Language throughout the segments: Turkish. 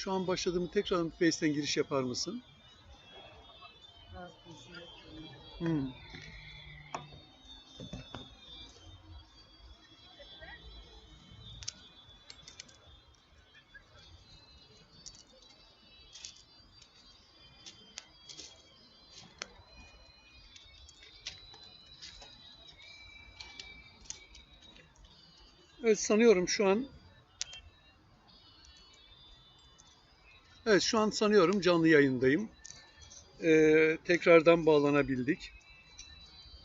Şu an başladığımı tekrar Face'ten giriş yapar mısın? Hmm. Evet sanıyorum şu an Evet şu an sanıyorum canlı yayındayım. Ee, tekrardan bağlanabildik.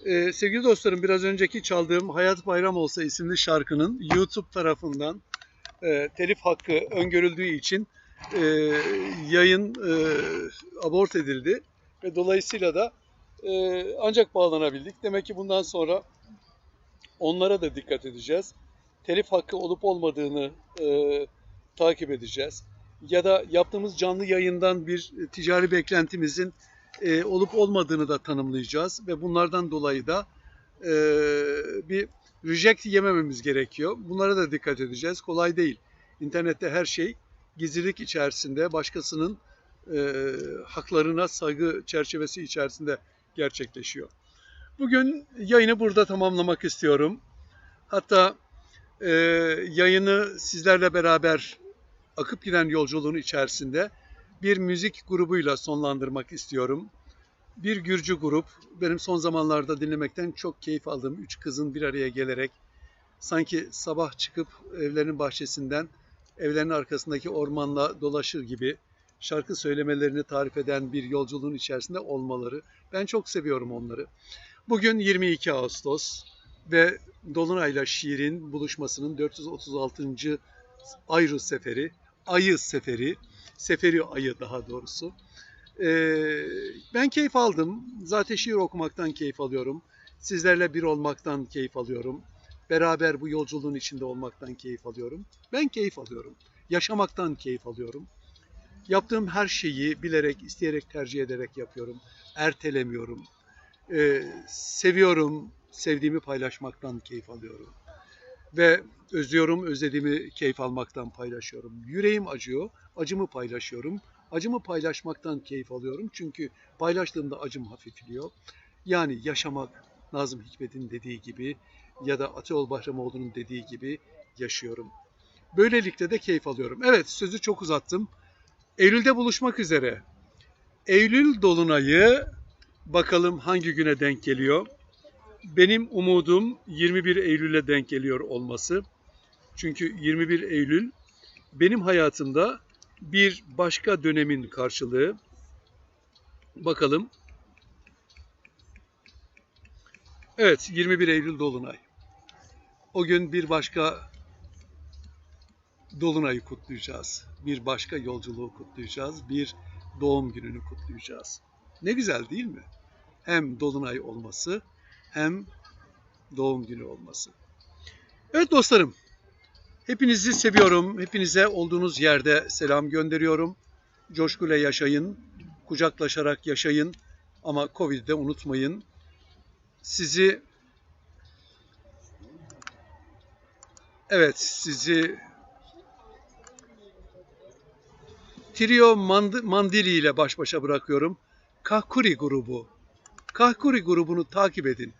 Ee, sevgili dostlarım biraz önceki çaldığım Hayat Bayram Olsa isimli şarkının YouTube tarafından e, telif hakkı öngörüldüğü için e, yayın e, abort edildi ve dolayısıyla da e, ancak bağlanabildik. Demek ki bundan sonra onlara da dikkat edeceğiz. Telif hakkı olup olmadığını e, takip edeceğiz. Ya da yaptığımız canlı yayından bir ticari beklentimizin e, olup olmadığını da tanımlayacağız ve bunlardan dolayı da e, bir reject yemememiz gerekiyor. Bunlara da dikkat edeceğiz. Kolay değil. İnternette her şey gizlilik içerisinde, başkasının e, haklarına saygı çerçevesi içerisinde gerçekleşiyor. Bugün yayını burada tamamlamak istiyorum. Hatta e, yayını sizlerle beraber akıp giden yolculuğun içerisinde bir müzik grubuyla sonlandırmak istiyorum. Bir Gürcü grup, benim son zamanlarda dinlemekten çok keyif aldığım üç kızın bir araya gelerek sanki sabah çıkıp evlerinin bahçesinden evlerinin arkasındaki ormanla dolaşır gibi şarkı söylemelerini tarif eden bir yolculuğun içerisinde olmaları. Ben çok seviyorum onları. Bugün 22 Ağustos ve Dolunay'la şiirin buluşmasının 436. Ayrı Seferi, Ayı Seferi, Seferi Ayı daha doğrusu. Ee, ben keyif aldım. Zaten şiir okumaktan keyif alıyorum. Sizlerle bir olmaktan keyif alıyorum. Beraber bu yolculuğun içinde olmaktan keyif alıyorum. Ben keyif alıyorum. Yaşamaktan keyif alıyorum. Yaptığım her şeyi bilerek, isteyerek, tercih ederek yapıyorum. Ertelemiyorum. Ee, seviyorum, sevdiğimi paylaşmaktan keyif alıyorum. Ve özlüyorum, özlediğimi keyif almaktan paylaşıyorum. Yüreğim acıyor, acımı paylaşıyorum. Acımı paylaşmaktan keyif alıyorum çünkü paylaştığımda acım hafifliyor. Yani yaşamak Nazım Hikmet'in dediği gibi ya da Ateol Bahramoğlu'nun dediği gibi yaşıyorum. Böylelikle de keyif alıyorum. Evet sözü çok uzattım. Eylül'de buluşmak üzere. Eylül Dolunay'ı bakalım hangi güne denk geliyor. Benim umudum 21 Eylül'e denk geliyor olması. Çünkü 21 Eylül benim hayatımda bir başka dönemin karşılığı. Bakalım. Evet, 21 Eylül Dolunay. O gün bir başka Dolunay'ı kutlayacağız. Bir başka yolculuğu kutlayacağız. Bir doğum gününü kutlayacağız. Ne güzel değil mi? Hem Dolunay olması hem doğum günü olması. Evet dostlarım, hepinizi seviyorum. Hepinize olduğunuz yerde selam gönderiyorum. Coşkuyla yaşayın, kucaklaşarak yaşayın ama Covid'de unutmayın. Sizi Evet, sizi Trio Mand Mandili ile baş başa bırakıyorum. Kahkuri grubu. Kahkuri grubunu takip edin.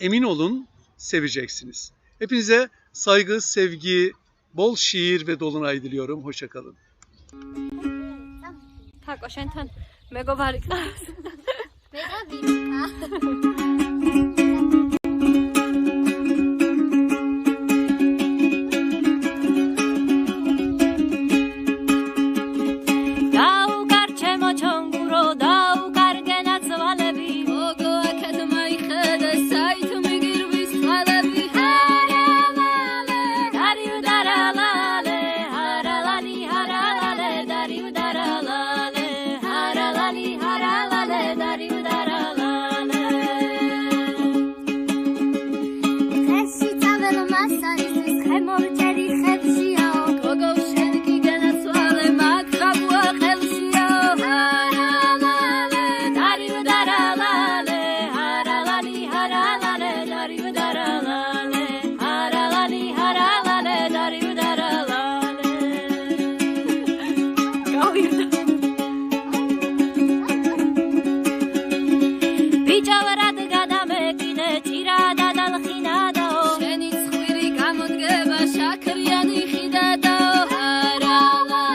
Emin olun seveceksiniz. Hepinize saygı, sevgi, bol şiir ve dolunay diliyorum. Hoşçakalın. Tak, mego warka. Mega